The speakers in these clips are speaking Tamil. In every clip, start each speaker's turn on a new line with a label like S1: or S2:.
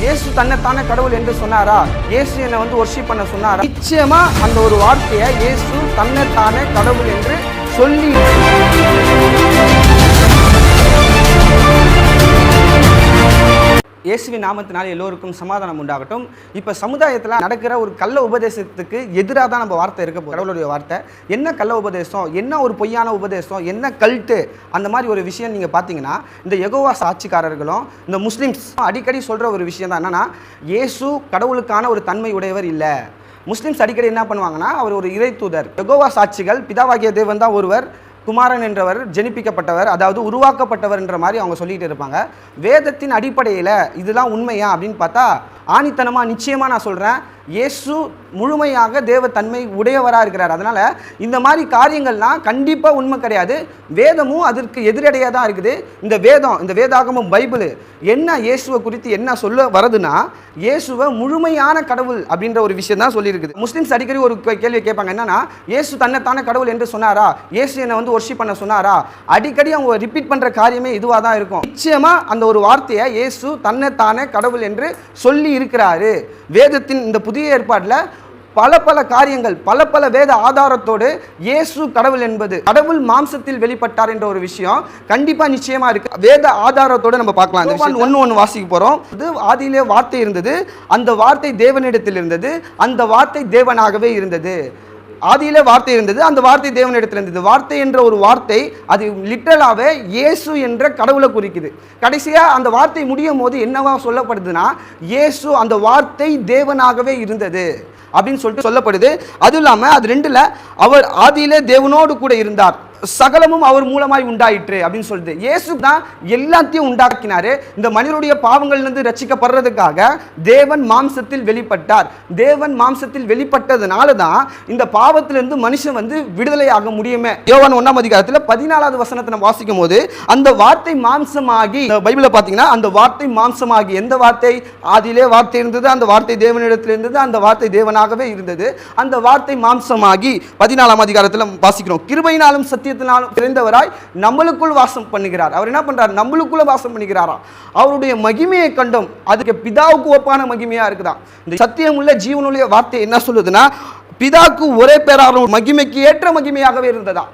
S1: இயேசு தன்னைத்தானே கடவுள் என்று சொன்னாரா? இயேசு என்னை வந்து ஒர்ஷிப் பண்ண சொன்னாரா? நிச்சயமா அந்த ஒரு வார்த்தையை இயேசு தன்னைத்தானே கடவுள் என்று சொல்லி இயேசுவின் நாமத்தினால் எல்லோருக்கும் சமாதானம் உண்டாகட்டும். இப்போ சமுதாயத்தில் நடக்கிற ஒரு கள்ள உபதேசத்துக்கு எதிராக தான் நம்ம வார்த்தை இருக்க கடவுளுடைய வார்த்தை. என்ன கள்ள உபதேசம்? என்ன ஒரு பொய்யான உபதேசம்? என்ன கல்ட்டு? அந்த மாதிரி ஒரு விஷயம் நீங்கள் பார்த்தீங்கன்னா இந்த எகோவா சாட்சிக்காரர்களும் இந்த முஸ்லீம்ஸ் அடிக்கடி சொல்கிற ஒரு விஷயம் தான் என்னென்னா இயேசு கடவுளுக்கான ஒரு தன்மை உடையவர் இல்லை. முஸ்லீம்ஸ் அடிக்கடி என்ன பண்ணுவாங்கன்னா அவர் ஒரு இறை தூதர். எகோவா சாட்சிகள் பிதாவாகிய தேவன் தான் ஒருவர். குமாரன் என்றவர் ஜெனிப்பிக்கப்பட்டவர் அதாவது உருவாக்கப்பட்டவர் என்ற மாதிரி அவங்க சொல்லிட்டு இருப்பாங்க. வேதத்தின் அடிப்படையில் இதெல்லாம் உண்மையா அப்படின்னு பார்த்தா ஆணித்தனமாக நிச்சயமாக நான் சொல்கிறேன் இயேசு முழுமையாக தேவத்தன்மை உடையவராக இருக்கிறார். அதனால் இந்த மாதிரி காரியங்கள்லாம் கண்டிப்பாக உண்மை கிடையாது. வேதமும் அதற்கு எதிரடையாக தான் இருக்குது. இந்த வேதம் இந்த வேதாகமும் பைபிள் என்ன இயேசுவை குறித்து என்ன சொல்ல வருதுன்னா இயேசுவை முழுமையான கடவுள் அப்படின்ற ஒரு விஷயம் தான் சொல்லியிருக்குது முஸ்லீம்ஸ் அடிக்கடி ஒரு கேள்வி கேட்பாங்க. என்னன்னா இயேசு தன்னைத்தானே கடவுள் என்று சொன்னாரா? இயேசு என்னை வந்து ஒர்ஷிப் பண்ண சொன்னாரா? அடிக்கடி அவங்க ரிப்பீட் பண்ணுற காரியமே இதுவாக தான் இருக்கும். நிச்சயமாக அந்த ஒரு வார்த்தையை இயேசு தன்னைத்தானே கடவுள் என்று சொல்லி இருக்கிறாரு வேதத்தின் இந்த புதிய ஏற்பாட்டில் பல பல காரியங்கள் பல பல வேத ஆதாரத்தோடு இயேசு கடவுள் என்பது கடவுள் மாம்சத்தில் வெளிப்பட்டார் என்ற ஒரு விஷயம் கண்டிப்பா நிச்சயமா இருக்கு. வேத ஆதாரத்தோடு நம்ம பார்க்கலாம் ஒன்று ஒன்று வாசிக்க போறோம். இது ஆதியிலே வார்த்தை இருந்தது அந்த வார்த்தை தேவனிடத்தில் இருந்தது அந்த வார்த்தை தேவனாகவே இருந்தது. ஆதியிலே வார்த்தை இருந்தது அந்த வார்த்தை தேவனிடத்தில் இருந்தது. வார்த்தை என்ற ஒரு வார்த்தை அது லிட்டரலாகவே இயேசு என்ற கடவுளை குறிக்குது. கடைசியாக அந்த வார்த்தை முடியும் போது என்னவா சொல்லப்படுதுன்னா இயேசு அந்த வார்த்தை தேவனாகவே இருந்தது அப்படின்னு சொல்லிட்டு சொல்லப்படுது. அதுவும் இல்லாமல் அது ரெண்டில் அவர் ஆதியிலே தேவனோடு கூட இருந்தார். சகலமும் அவர் மூலமாய் உண்டாயிற்று அப்படின்னு சொல்லுது இயேசு தான் எல்லாத்தையும் உண்டாக்கினாரு. இந்த மனிதனுடைய பாவங்கள்லேருந்து ரச்சிக்கப்படுறதுக்காக தேவன் மாம்சத்தில் வெளிப்பட்டார். தேவன் மாம்சத்தில் வெளிப்பட்டதுனால தான் இந்த பாவத்திலிருந்து மனுஷன் வந்து விடுதலை ஆக முடியுமே. யோவான் ஒன்றாம் அதிகாரத்தில் பதினாலாவது வசனத்தை நம்ம வாசிக்கும் போது அந்த வார்த்தை மாம்சமாகி இந்த பைபிளை பார்த்தீங்கன்னா அந்த வார்த்தை மாம்சமாகி எந்த வார்த்தை? ஆதியிலே வார்த்தை இருந்தது அந்த வார்த்தை தேவனிடத்தில் இருந்தது அந்த வார்த்தை தேவனாகவே இருந்தது. அந்த வார்த்தை மாம்சமாகி பதினாலாம் அதிகாரத்தில் வாசிக்கிறோம். கிருபையினாலும் சத்தியத்தினாலும் தெரிந்தவராய் நம்மளுக்குள் வாசம் பண்ணுகிறார். அவர் என்ன பண்றார்? நம்மளுக்குள்ள வாசம் பண்ணுகிறாராம். அவருடைய மகிமையை கண்டோம் அதுக்கு பிதாவுக்கு ஒப்பான மகிமையா இருக்குதாம். இந்த சத்தியமுள்ள ஜீவனுடைய வார்த்தை என்ன சொல்லுதுன்னா பிதாக்கு ஒரே பேராரும் மகிமைக்கு ஏற்ற மகிமையாகவே இருந்ததா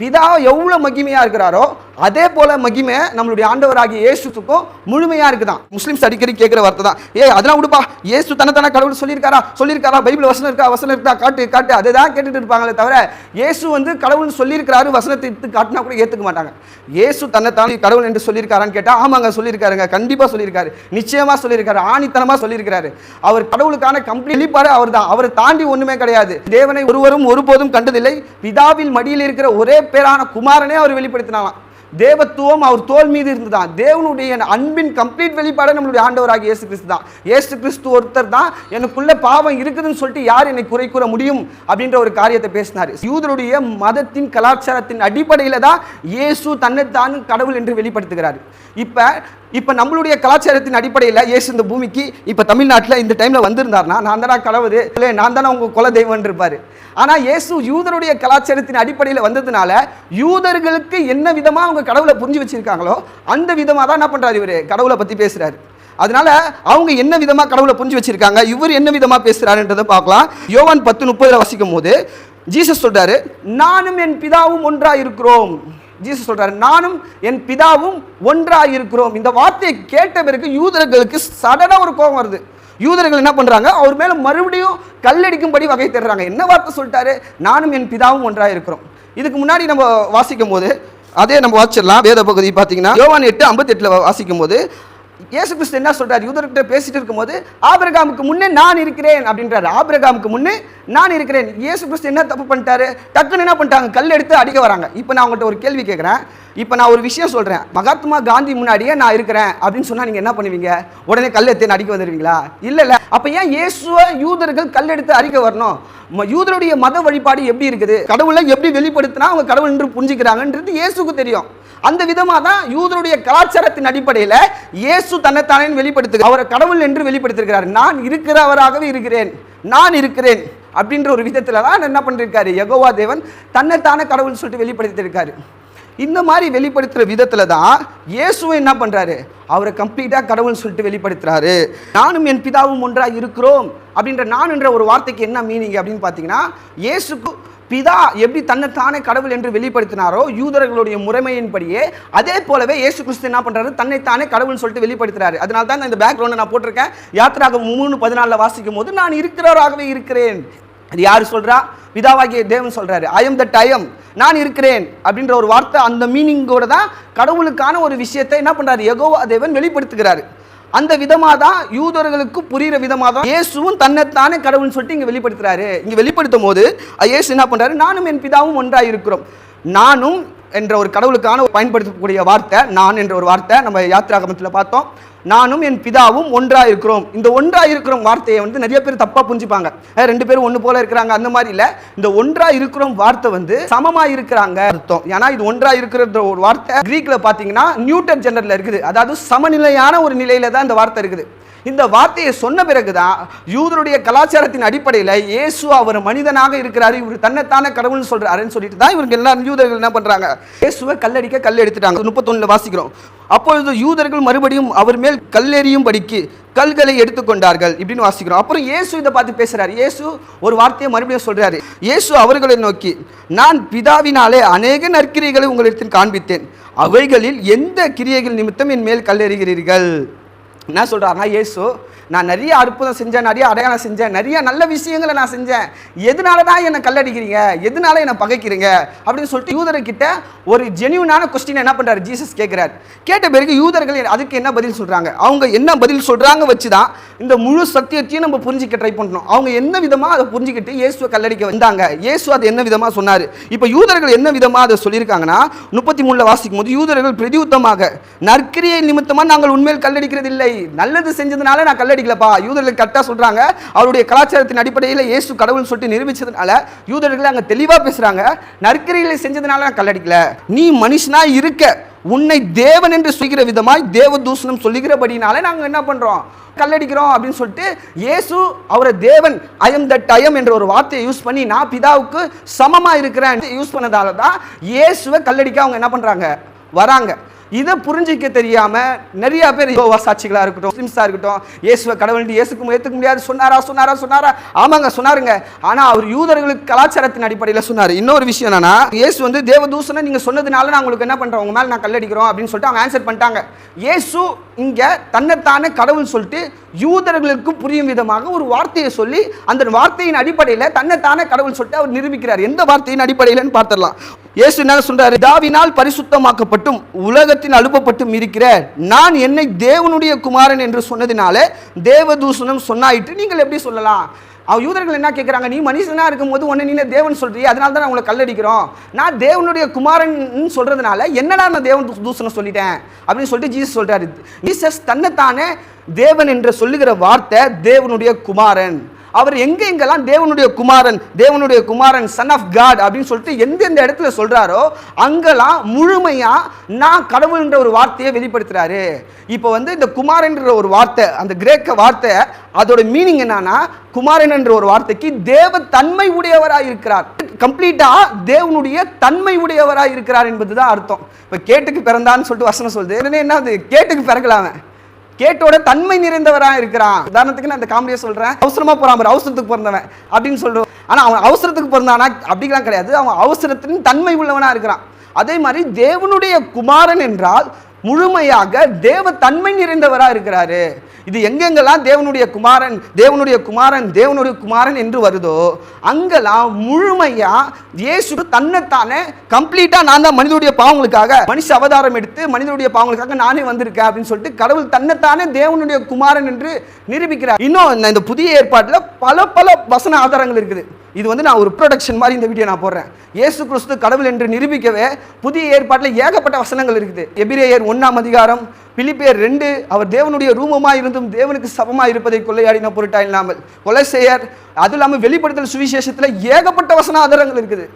S1: பிதா எவ்வளோ மகிமையா இருக்கிறாரோ அதே போல மகிமை நம்மளுடைய ஆண்டவராகிய இயேசுக்கும் முழுமையா இருக்குதான். முஸ்லிம்ஸ் அடிக்கடி கேட்குற வார்த்தை தான் ஏ அதெல்லாம் விடுப்பா. இயேசு தனத்தன கடவுள் சொல்லியிருக்காரா? சொல்லியிருக்காரா? பைபிள் வசனம் இருக்கா? வசனம் இருக்கா? காட்டு காட்டு. அதை தான் கேட்டுட்டு இருப்பாங்களே தவிர இயேசு வந்து கடவுள்னு சொல்லியிருக்கிறாரு வசனத்தை எடுத்து காட்டினா கூட ஏற்றுக்க மாட்டாங்க. இயேசு தன்னைத்தானே கடவுள் என்று சொல்லியிருக்காரான்னு கேட்டால் ஆமாங்க சொல்லியிருக்காருங்க. கண்டிப்பாக சொல்லியிருக்காரு. நிச்சயமாக சொல்லியிருக்காரு. ஆணித்தனமாக சொல்லியிருக்காரு அவர் கடவுளுக்கான கம்ப்ளீட் வெளிப்பாடு அவர் தான் அவரை தாண்டி ஒன்றுமே கிடையாது. தேவனை ஒருவரும் ஒருபோதும் கண்டதில்லை. பிதாவில் மடியில் இருக்கிற ஒரே பேரான குமாரனே அவர் வெளிப்படுத்தினாலாம் தேவத்துவம் அவர் தோல் மீது இருந்துதான் தேவனுடைய அன்பின் கம்ப்ளீட் வெளிப்பாடு நம்மளுடைய ஆண்டவராக இயேசு கிறிஸ்து தான். இயேசு கிறிஸ்து ஒருத்தர் தான் எனக்குள்ள பாவம் இருக்குதுன்னு சொல்லிட்டு யார் என்னை குறை கூற முடியும்? அப்படின்ற ஒரு காரியத்தை பேசினார். யூதருடைய மதத்தின் கலாச்சாரத்தின் அடிப்படையில் தான் இயேசு தன்னைத்தான் கடவுள் என்று வெளிப்படுத்துகிறார். இப்போ இப்போ நம்மளுடைய கலாச்சாரத்தின் அடிப்படையில் இயேசு இந்த பூமிக்கு இப்போ தமிழ்நாட்டில் இந்த டைமில் வந்திருந்தார்னா நான் தானே கடவுள் இல்லை நான் தானே உங்கள் குல தெய்வம் இருப்பார். ஆனால் இயேசு யூதருடைய கலாச்சாரத்தின் அடிப்படையில் வந்ததுனால யூதர்களுக்கு என்ன விதமாக அவங்க கடவுளை புரிஞ்சு வச்சுருக்காங்களோ அந்த விதமாக தான் என்ன பண்ணுறாரு இவர்? கடவுளை பற்றி பேசுகிறாரு அதனால அவங்க என்ன விதமாக கடவுளை புரிஞ்சு வச்சிருக்காங்க இவர் என்ன விதமாக பேசுகிறாருன்றதை பார்க்கலாம். யோவான் பத்து முப்பதில் வசிக்கும் போது ஜீசஸ் சொல்கிறாரு நானும் என் பிதாவும் ஒன்றாக இருக்கிறோம் ஜீசஸ் சொல்றாரு நானும் என் பிதாவும் ஒன்றாக இருக்கிறோம். இந்த வார்த்தையை கேட்ட பிறகு யூதர்களுக்கு சடனாக ஒரு கோபம் வருது. யூதர்கள் என்ன பண்றாங்க? அவர் மேலே மறுபடியும் கல்லடிக்கும்படி வகை தேடுறாங்க. என்ன வார்த்தை சொல்லிட்டாரு? நானும் என் பிதாவும் ஒன்றாக இருக்கிறோம். இதுக்கு முன்னாடி நம்ம வாசிக்கும் போது அதே நம்ம வாசிச்சிடலாம். வேத பகுதி பார்த்தீங்கன்னா யோவான் எட்டு ஐம்பத்தெட்டில் வாசிக்கும் போது இயேசு கிறிஸ்து என்ன சொல்றாரு? யூதர்கிட்ட பேசிட்டு இருக்கும்போது ஆபிரகாமுக்கு முன்னே நான் இருக்கிறேன் அப்படின்றாரு. ஆபிரகாமுக்கு முன்னே நான் இருக்கிறேன். இயேசு கிறிஸ்து என்ன தப்பு பண்ணிட்டாரு? டக்குன்னு என்ன பண்ணிட்டாங்க? கல் எடுத்து அடிக்க வராங்க. இப்போ நான் உங்கள்கிட்ட ஒரு கேள்வி கேட்குறேன் இப்போ நான் ஒரு விஷயம் சொல்கிறேன் மகாத்மா காந்தி முன்னாடியே நான் இருக்கிறேன் அப்படின்னு சொன்னால் நீங்கள் என்ன பண்ணுவீங்க? உடனே கல் எடுத்து அடிக்க வந்துடுவீங்களா இல்லை இல்லை. அப்போ ஏன் இயேசுவை யூதர்கள் கல் எடுத்து அடிக்க வரணும்? யூதருடைய மத வழிபாடு எப்படி இருக்குது? கடவுளை எப்படி வெளிப்படுத்தினா அவங்க கடவுள் என்று புரிஞ்சுக்கிறாங்கன்றது இயேசுக்கு தெரியும். அந்த விதமாக தான் யூதருடைய கலாச்சாரத்தின் அடிப்படையில் இயேசு தன்னைத்தானே வெளிப்படுத்து அவரை கடவுள் என்று வெளிப்படுத்திருக்கிறார். நான் இருக்கிறவராகவே இருக்கிறேன். நான் இருக்கிறேன் அப்படின்ற ஒரு விதத்தில் தான் என்ன பண்ணிருக்காரு? யகோவா தேவன் தன்னைத்தானே கடவுள் சொல்லிட்டு வெளிப்படுத்தியிருக்காரு இந்த மாதிரி வெளிப்படுத்துகிற விதத்தில் தான் இயேசுவும் என்ன பண்ணுறாரு அவரை கம்ப்ளீட்டாக கடவுள்னு சொல்லிட்டு வெளிப்படுத்துகிறாரு நானும் என் பிதாவும் ஒன்றாக இருக்கிறோம் அப்படின்ற நான் என்ற ஒரு வார்த்தைக்கு என்ன மீனிங் அப்படின்னு பார்த்தீங்கன்னா இயேசுக்கு பிதா எப்படி தன்னைத்தானே கடவுள் என்று வெளிப்படுத்தினாரோ யூதர்களுடைய முறைமையின்படியே அதே போலவே இயேசு கிறிஸ்து என்ன பண்றாரு? தன்னைத்தானே கடவுள்னு சொல்லிட்டு வெளிப்படுத்துறாரு. அதனால தான் இந்த பேக்ரவுண்டை நான் போட்டிருக்கேன். யாத்திராக மூணு பதினாலில் வாசிக்கும் போது நான் இருக்கிறவராகவே இருக்கிறேன். அது யார் சொல்றா? பிதாவாகிய தேவன் சொல்றாரு. ஐ எம் த ஐயம் நான் இருக்கிறேன். அப்படின்ற ஒரு வார்த்தை அந்த மீனிங்கோட தான் கடவுளுக்கான ஒரு விஷயத்தை என்ன பண்றாரு? எகோவா தேவன் வெளிப்படுத்துகிறாரு. அந்த விதமாக தான் யூதர்களுக்கு புரிகிற விதமாக தான் இயேசுவும் தன்னைத்தானே கடவுள்னு சொல்லிட்டு இங்கே வெளிப்படுத்துறாரு. இங்கே வெளிப்படுத்தும் போது இயேசு என்ன பண்றாரு? நானும் என் பிதாவும் ஒன்றாக இருக்கிறோம் நானும் என்ற ஒரு கடவுளுக்கான பயன்படுத்தக்கூடிய வார்த்தை நான் என்ற ஒரு வார்த்தை நம்ம யாத்திராகமத்தில் பார்த்தோம். நானும் என் பிதாவும் ஒன்றாக இருக்கிறோம் இந்த ஒன்றாக இருக்கிறோம் வார்த்தையை வந்து நிறைய பேர் தப்பாக புரிஞ்சுப்பாங்க. ரெண்டு பேரும் ஒன்று போல இருக்கிறாங்க அந்த மாதிரி இல்லை. இந்த ஒன்றாக இருக்கிறோம் வார்த்தை வந்து சமமாக இருக்கிறாங்க அர்த்தம். ஏன்னா இது ஒன்றாக இருக்கிற ஒரு வார்த்தை கிரீக்ல பார்த்தீங்கன்னா நியூட்டன் ஜெண்டரில் இருக்குது. அதாவது சமநிலையான ஒரு நிலையில தான் இந்த வார்த்தை இருக்குது. இந்த வார்த்தையை சொன்ன பிறகுதான் யூதருடைய கலாச்சாரத்தின் அடிப்படையில் இயேசு அவர் மனிதனாக இருக்கிறாரு. இவர் தன்னைத்தானே கடவுள்னு சொல்றாருன்னு சொல்லிட்டு தான் இவங்க எல்லாரும் யூதர்கள் என்ன பண்றாங்க? இயேசுவை கல்லடிக்க கல் எடுத்துட்டாங்க. முப்பத்தொன்னுல வாசிக்கிறோம். அப்பொழுது யூதர்கள் மறுபடியும் அவர் மேல் கல்லெறியும் படிக்கு கல்களை எடுத்துக்கொண்டார்கள் இப்படின்னு வாசிக்கிறோம். அப்புறம் இயேசு இதை பார்த்து பேசுறாரு. இயேசு ஒரு வார்த்தையை மறுபடியும் சொல்றாரு. இயேசு அவர்களை நோக்கி நான் பிதாவினாலே அநேக நற்கிரியைகளை உங்களிடத்தில் காண்பித்தேன். அவைகளில் எந்த கிரியைகள் நிமித்தம் என் மேல் கல்லெறிகிறீர்கள் என்ன சொல்கிறாருன்னா இயேசு நான் நிறைய அற்புதம் செஞ்சேன் நிறைய அடையாளம் செஞ்சேன் நிறைய நல்ல விஷயங்களை நான் செஞ்சேன். எதனால தான் என்னை கல்லடிக்கிறீங்க? எதனால என்னை பகைக்கிறீங்க? அப்படின்னு சொல்லிட்டு யூதர்கிட்ட ஒரு ஜெனியூனான கொஸ்டின் என்ன பண்ணுறாரு ஜீசஸ் கேட்குறாரு கேட்ட பிறகு யூதர்கள் அதுக்கு என்ன பதில் சொல்கிறாங்க அவங்க என்ன பதில் சொல்கிறாங்க வச்சு தான் இந்த முழு சத்தியத்தையும் நம்ம புரிஞ்சிக்க ட்ரை பண்ணணும். அவங்க என்ன விதமாக அதை புரிஞ்சுக்கிட்டு இயேசுவை கல்லடிக்க வந்தாங்க? இயேசு அது என்ன விதமாக சொன்னார்? இப்போ யூதர்கள் என்ன விதமாக அதை சொல்லியிருக்காங்கன்னா முப்பத்தி மூணில் வாசிக்கும் போது யூதர்கள் பிரதியுத்தமாக நற்கிரியை நிமித்தமாக நாங்கள் உண்மையில் கல்லடிக்கிறது இல்லை நல்லது செஞ்சதுனால நான் கல்லடிக்கலப்பா யூதர்கள் கரெக்டாக சொல்கிறாங்க அவருடைய கலாச்சாரத்தின் அடிப்படையில் இயேசு கடவுள்னு சொல்லிட்டு நிரூபிச்சதுனால யூதர்கள் அங்கே தெளிவாக பேசுகிறாங்க நற்கரிகளை செஞ்சதுனால நான் கல்லடிக்கல. நீ மனுஷனா இருக்க. உன்னை தேவன் என்று சொல்கிற விதமாய் தேவ தூஷணம் சொல்லுகிறபடினாலே நாங்கள் என்ன பண்ணுறோம் கல்லடிக்கிறோம் அப்படின்னு சொல்லிட்டு இயேசு அவரை தேவன் ஐயம் தட் ஐயம் என்ற ஒரு வார்த்தையை யூஸ் பண்ணி நான் பிதாவுக்கு சமமாக இருக்கிறேன் யூஸ் பண்ணதால தான் இயேசுவை கல்லடிக்க அவங்க என்ன பண்ணுறாங்க வராங்க. இதை புரிஞ்சிக்க தெரியாம நிறைய பேர் யோவா சாட்சிகளா இருக்கட்டும் முஸ்லிம்ஸா இருக்கட்டும் இயேசுவை கடவுள் இயேசுக்கு ஏற்றுக்க முடியாது. சொன்னாரா சொன்னாரா சொன்னாரா? ஆமாங்க சொன்னாருங்க. ஆனா அவர் யூதர்களுக்கு கலாச்சாரத்தின் அடிப்படையில் சொன்னார். இன்னொரு விஷயம் என்னன்னா இயேசு வந்து தேவதூசனை நீங்க சொன்னதுனால நான் உங்களுக்கு என்ன பண்றோம் உங்க மேல நான் கல்லடிக்கிறோம் அப்படின்னு சொல்லிட்டு அவங்க ஆன்சர் பண்ணிட்டாங்க. இயேசு இங்க தன்னைத்தானே கடவுள் சொல்லிட்டு யூதர்களுக்கு புரியும் விதமாக ஒரு வார்த்தையை சொல்லி அந்த வார்த்தையின் அடிப்படையில் தன்னைத்தானே கடவுள் சொல்லிட்டு அவர் நிரூபிக்கிறார். எந்த வார்த்தையின் அடிப்படையிலன்னு பார்த்துடலாம். இயேசு என்ன சொல்றாரு? தாவினால் பரிசுத்தமாக்கப்பட்டும் உலகத்தின் அனுப்பப்பட்டும் இருக்கிற நான் என்னை தேவனுடைய குமாரன் என்று சொன்னதினால தேவதூஷணம் சொன்னாயிட்டு நீங்கள் எப்படி சொல்லலாம்? அவ யூதர்கள் என்ன கேட்குறாங்க நீ மனுஷனாக இருக்கும்போது உன்னை நீ தேவன் சொல்கிறீ அதனால தான் உங்களை கல்லடிக்கிறோம். நான் தேவனுடைய குமாரன் சொல்றதுனால என்னடா நான் தேவன் தூசணம் சொல்லிட்டேன்? அப்படின்னு சொல்லிட்டு ஜீசஸ் சொல்றாரு. ஜீசஸ் தன்னைத்தானே தேவன் என்று சொல்லுகிற வார்த்தை தேவனுடைய குமாரன். அவர் எங்க எங்கெல்லாம் தேவனுடைய குமாரன் தேவனுடைய குமாரன் சன் ஆஃப் காட் அப்படின்னு சொல்லிட்டு எந்தெந்த இடத்துல சொல்கிறாரோ அங்கெல்லாம் முழுமையாக நான் கடவுள்ன்ற ஒரு வார்த்தையை வெளிப்படுத்துகிறாரு இப்போ வந்து இந்த குமாரன்ற ஒரு வார்த்தை அந்த கிரேக்க வார்த்தை அதோட மீனிங் என்னன்னா குமாரன் என்ற ஒரு வார்த்தைக்கு தேவ தன்மை உடையவராக இருக்கிறார். கம்ப்ளீட்டாக தேவனுடைய தன்மை உடையவராக இருக்கிறார் என்பது தான் அர்த்தம். இப்போ கேட்டுக்கு பிறந்தான்னு சொல்லிட்டு வசனம் சொல்லுது. என்ன அது கேட்டுக்கு பிறக்கலாமே கேட்டோட தன்மை நிறைந்தவராக இருக்கிறான். உதாரணத்துக்கு நான் இந்த காமெடியை சொல்றேன். அவசரமா போகிறான் பாரு அவசரத்துக்கு பிறந்தவன் அப்படின்னு சொல்றோம். ஆனா அவன் அவசரத்துக்கு பிறந்தானா? அப்படிலாம் கிடையாது. அவன் அவசரத்தின் தன்மை உள்ளவனா இருக்கிறான். அதே மாதிரி தேவனுடைய குமாரன் என்றால் முழுமையாக தேவ தன்மை நிறைந்தவராக இருக்கிறாரு. இது எங்கெங்கெல்லாம் தேவனுடைய குமாரன் தேவனுடைய குமாரன் தேவனுடைய குமாரன் என்று வருதோ அங்கெல்லாம் முழுமையா இயேசு தன்னைத்தானே கம்ப்ளீட்டா நான் தான் மனிதனுடைய பாவங்களுக்காக மனுஷ அவதாரம் எடுத்து மனிதனுடைய பாவங்களுக்காக நானே வந்திருக்கேன் அப்படின்னு சொல்லிட்டு கடவுள் தன்னைத்தானே தேவனுடைய குமாரன் என்று நிரூபிக்கிறார். இன்னும் இந்த- இந்த புதிய ஏற்பாட்டில் பல பல வசன ஆதாரங்கள் இருக்குது. இது வந்து நான் ஒரு ப்ரொடக்ஷன் மாதிரி இந்த வீடியோ நான் போடுறேன். ஏசு கிறிஸ்து கடவுள் என்று நிரூபிக்கவே புதிய ஏற்பாட்டில் ஏகப்பட்ட வசனங்கள் இருக்குது. எபிரேயர் ஒன்றாம் அதிகாரம் பிலிப்பேர் ரெண்டு அவர் தேவனுடைய ரூபமாக இருந்தும் தேவனுக்கு சமமாக இருப்பதை கொள்ளையாடின பொருட்டா இல்லாமல் கொலைசெயர் அது இல்லாமல் வெளிப்படுத்தல் சுவிசேஷத்தில் ஏகப்பட்ட வசன ஆதாரங்கள் இருக்குது.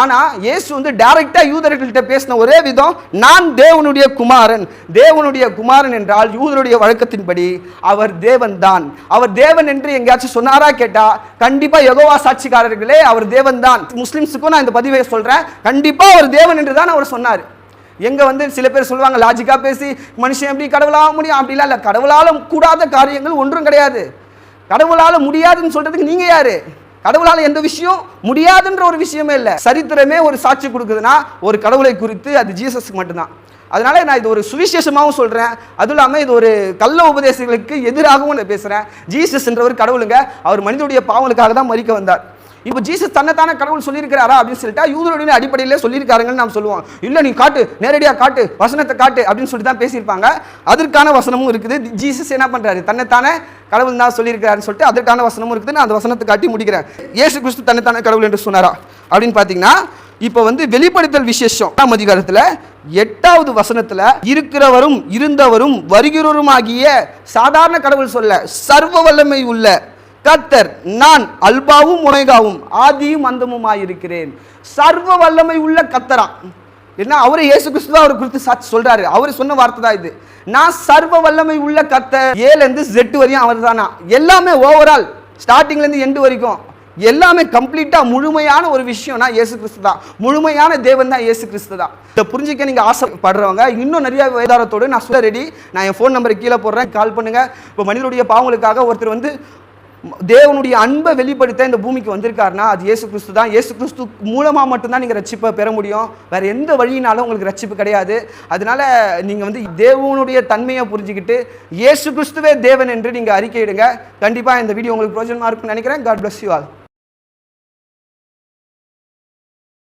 S1: ஆனால் இயேசு வந்து டைரெக்டாக யூதர்கள்ட்ட பேசின ஒரே விதம் நான் தேவனுடைய குமாரன். தேவனுடைய குமாரன் என்றால் யூதருடைய வழக்கத்தின்படி அவர் தேவன் தான் அவர் தேவன் என்று எங்கேயாச்சும் சொன்னாரா கேட்டால் கண்டிப்பாக யெகோவா சாட்சிக்காரர்களே அவர் தேவன் தான் முஸ்லிம்ஸுக்கும் நான் இந்த பதிவை சொல்கிறேன் கண்டிப்பாக அவர் தேவன் என்று தான் அவர் சொன்னார். எங்கே வந்து சில பேர் சொல்லுவாங்க லாஜிக்காக பேசி மனுஷன் எப்படி கடவுளாக முடியும்? அப்படிலாம் இல்லை. கடவுளால் கூடாத காரியங்கள் ஒன்றும் கிடையாது. கடவுளால் முடியாதுன்னு சொல்கிறதுக்கு நீங்கள் யார்? கடவுளால் எந்த விஷயம் முடியாதுன்ற ஒரு விஷயமே இல்லை. சரித்திரமே ஒரு சாட்சி கொடுக்குதுன்னா ஒரு கடவுளை குறித்து அது ஜீசஸ்க்கு மட்டும்தான். அதனால நான் இது ஒரு சுவிசேஷமாகவும் சொல்கிறேன் அதுவும் இல்லாமல் இது ஒரு கள்ள உபதேசங்களுக்கு எதிராகவும் நான் பேசுகிறேன் ஜீசஸ் ஒரு கடவுளுங்க. அவர் மனிதனுடைய பாவங்களுக்காக தான் மறிக்க வந்தார். இப்போ ஜீசஸ் தன்னைத்தானே கடவுள் சொல்லியிருக்கிறாரா அப்படின்னு சொல்லிட்டா யூதருடைய அடிப்படையிலே சொல்லியிருக்காருங்கன்னு நாம் சொல்லுவோம். இல்லை நீ காட்டு நேரடியாக காட்டு வசனத்தை காட்டு அப்படின்னு சொல்லிட்டு தான் பேசியிருப்பாங்க. அதற்கான வசனமும் இருக்குது. ஜீசஸ் என்ன பண்ணுறாரு தன்னைத்தானே கடவுள் தான் சொல்லியிருக்கிறாருன்னு சொல்லிட்டு அதற்கான வசனமும் இருக்குது. நான் அந்த வசனத்தை காட்டி முடிக்கிறேன். இயேசு கிறிஸ்து தன்னைத்தானே கடவுள் என்று சொன்னாரா? அப்படின்னு பார்த்தீங்கன்னா இப்போ வந்து வெளிப்படுத்தல் விசேஷம் எட்டாம் அதிகாரத்தில் எட்டாவது வசனத்தில் இருக்கிறவரும் இருந்தவரும் வருகிறவரும் ஆகிய சாதாரண கடவுள் சொல்ல சர்வ வல்லமை உள்ள கத்தர் நான் அல்பாவும் முனைகாவும் ஆதியும் அந்தமுமாயிருக்கிறேன். சர்வ வல்லமை உள்ள கத்தரா. என்ன அவரு இயேசு கிறிஸ்துவா அவர் குறித்து சாட்சி சொல்றாரு. அவர் சொன்ன வார்த்தை தான் இது. நான் சர்வ வல்லமை உள்ள கத்தர் ஏல இருந்து வரையும் அவர் தானா. எல்லாமே ஓவரால் ஸ்டார்டிங்ல இருந்து எண்டு வரைக்கும் எல்லாமே கம்ப்ளீட்டா முழுமையான ஒரு விஷயம்னா இயேசு கிறிஸ்து தான். முழுமையான தேவன் தான் இயேசு கிறிஸ்து தான். இதை புரிஞ்சுக்க நீங்க ஆசைப்படுறவங்க இன்னும் நிறைய வேதாரத்தோடு நான் சொல்ல ரெடி நான் என் ஃபோன் நம்பருக்கு கீழே போடுறேன் கால் பண்ணுங்க. இப்போ மனிதனுடைய பாவங்களுக்காக ஒருத்தர் வந்து தேவனுடைய அன்பை வெளிப்படுத்த இந்த பூமிக்கு வந்திருக்காருன்னா அது இயேசு கிறிஸ்து தான். இயேசு கிறிஸ்து மூலமாக மட்டும்தான் நீங்கள் ரட்சிப்பை பெற முடியும். வேறு எந்த வழியினாலும் உங்களுக்கு ரட்சிப்பு கிடையாது. அதனால நீங்கள் வந்து தேவனுடைய தன்மையை புரிஞ்சுக்கிட்டு இயேசு கிறிஸ்துவே தேவன் என்று நீங்கள் அறிக்கையிடுங்க. கண்டிப்பாக இந்த வீடியோ உங்களுக்கு பிரோஜனமாக இருக்கும்னு நினைக்கிறேன். God bless you all